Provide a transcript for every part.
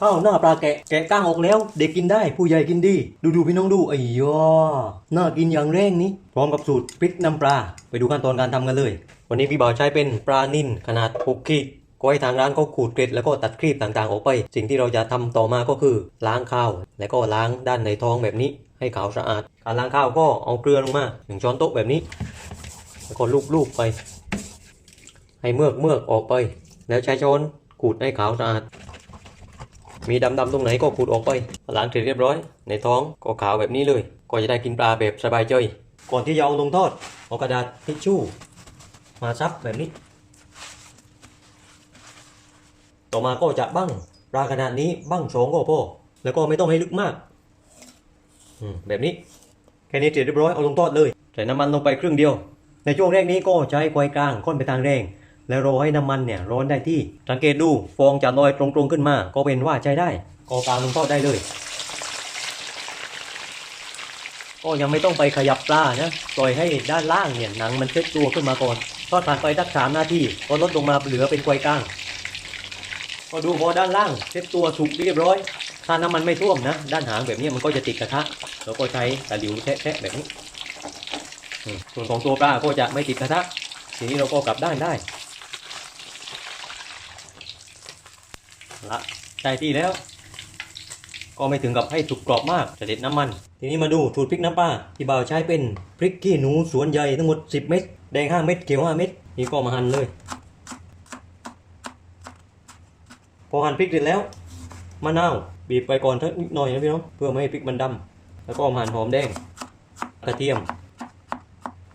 ข้าวหน้าปลาแกะแกะก้างออกแล้ว เด็กกินได้ผู้ใหญ่กินดี ดูดูพี่น้องดูไอ้ยอน่ากินอย่างแรงนี้พร้อมกับสูตรพริกน้ำปลา ไปดูขั้นตอนการทำกันเลย วันนี้พี่บ่าวใช้เป็นปลานิ่นขนาด6ขีดก็ให้ทางร้านก็ขูดเกล็ดแล้วก็ตัดครีบต่างๆออกไป สิ่งที่เราจะทำต่อมาก็คือล้างข้าว แล้วก็ล้างด้านในท้องแบบนี้ ให้ขาวสะอาด การล้างข้าวก็เอาเกลือลงมาหนึ่งช้อนโต๊ะแบบนี้ แล้วก็ลูบๆไป ให้เมือกเมือกออกไป แล้วใช้ช้อนขูดให้ขาวสะอาด มีดำๆตรงไหนก็ขูดออกไปล้างเสร็จเรียบร้อย ในท้องก็ขาวแบบนี้เลย ก็จะได้กินปลาแบบสบายใจก่อนที่จะเอาลงทอดเอากระดาษทิชชู่ มาซับแบบนี้ ต่อมาก็จะบั้งปลาขนาดนี้บั้งสองก็พอแล้วก็ไม่ต้องให้ลึกมากอืมแบบนี้แค่นี้เสร็จเรียบร้อยเอาลงทอดเลยใส่น้ำมันลงไปครึ่งเดียว ในช่วงแรกนี้ก็ใช้ควายกลางค่อนไปทางแรง แล้วรอให้น้ำมันเนี่ยร้อนได้ที่ สังเกตดูฟองจะลอยตรงๆขึ้นมา ก็เป็นว่าใช้ได้ก็กลางลงทอดได้เลยก็ยังไม่ต้องไปขยับปลานะปล่อยให้ด้านล่างเนี่ยหนังมันเซ็ตตัวขึ้นมาก่อนทอดผ่านไปสักสามนาทีก็ลดลงมาเหลือเป็นควายกลางก็ดูพอด้านล่างเซ็ตตัวสุกเรียบร้อย ถ้าน้ำมันไม่ท่วมนะ ด้านหางแบบนี้มันก็จะติดกระทะเราก็ใช้ตะหลิวแทะแบบนี้ส่วนของตัวปลาก็จะไม่ติดกระทะทีนี้เราก็กลับด้านได้ ละได้ที่แล้ว ก็ไม่ถึงกับให้สุกกรอบมากจะเด็ดน้ำมัน ทีนี้มาดูสูตรพริกน้ำปลาที่บ่าวใช้เป็นพริกขี้หนูสวนใหญ่ทั้งหมด 10 เม็ดแดง 5 เม็ดเขียว 5 เม็ดนี่ก็มาหั่นเลย พอหั่นพริกเสร็จแล้วมะนาวบีบไปก่อนสักนิดหน่อยนะพี่น้องเพื่อไม่ให้พริกมันดำแล้วก็มาหั่นหอมแดง กระเทียม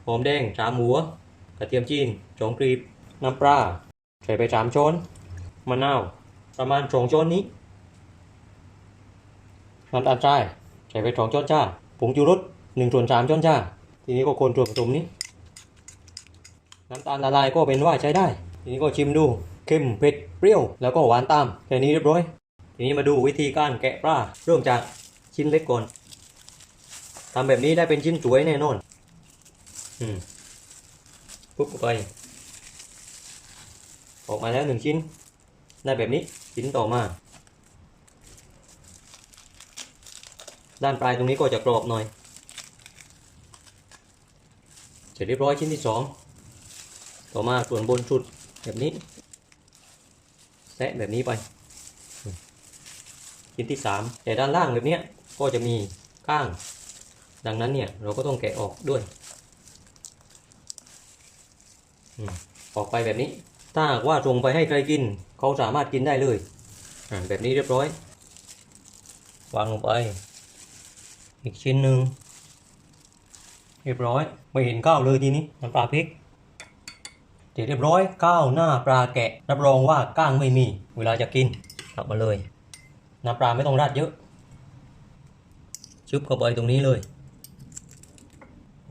หอมแดงสามหัว กระเทียมจีนสองกรีบน้ำปลาใส่ไปสามช้อนมะนาว ประมาณสองช้อนนี้ น้ำตาลทรายใส่ไปสองช้อนชาผงชูรสหนึ่งส่วนสามช้อนชาทีนี้ก็คนส่วนผสมนี้ น้ำตาลละลายก็เป็นว่าใช้ได้ ทีนี้ก็ชิมดูเค็มเผ็ดเปรี้ยวแล้วก็หวานตามแค่นี้เรียบร้อย ทีนี้มาดูวิธีการแกะปลาเริ่มจากชิ้นเล็กก่อนทำแบบนี้ได้เป็นชิ้นสวยแน่นอน อืมปุ๊บไป ออกมาแล้วหนึ่งชิ้น ได้แบบนี้ชิ้นต่อมา ด้านปลายตรงนี้ก็จะกรอบหน่อย เสร็จเรียบร้อยชิ้นที่สองต่อมาส่วนบนสุดแบบนี้แซะแบบนี้ไป ชิ้นที่สามแต่ด้านล่างแบบนี้ก็จะมีก้าง ดังนั้นเนี่ยเราก็ต้องแกะออกด้วยออกไปแบบนี้ ถ้าหากว่าส่งไปให้ใครกิน เขาสามารถกินได้เลยแบบนี้เรียบร้อยวางลงไป อีกชิ้นหนึ่งเรียบร้อย ไม่เห็นก้าวเลยทีนี้น้ำปลาพริกเสร็จเรียบร้อยก้าวหน้าปลาแกะ รับรองว่าก้างไม่มี เวลาจะกินตักมาเลยน้ำปลาไม่ต้องราดเยอะชุบเข้าไปตรงนี้เลย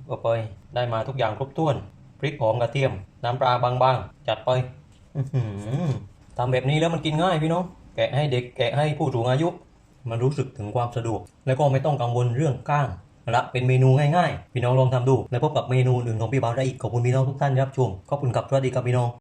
เข้าไปได้มาทุกอย่างครบถ้วน พริกหอมกระเทียม น้ำปลาบางๆ จัดไปทำแบบนี้แล้วมันกินง่ายพี่น้อง แกะให้เด็กแกะให้ผู้สูงอายุ มันรู้สึกถึงความสะดวก แล้วก็ไม่ต้องกังวลเรื่องก้างละเป็นเมนูง่ายๆ พี่น้องลองทำดู แล้วพบกับเมนูอื่นของพี่บ่าวได้อีกขอบคุณพี่น้องทุกท่านที่รับชมขอบคุณกับสวัสดีครับพี่น้อง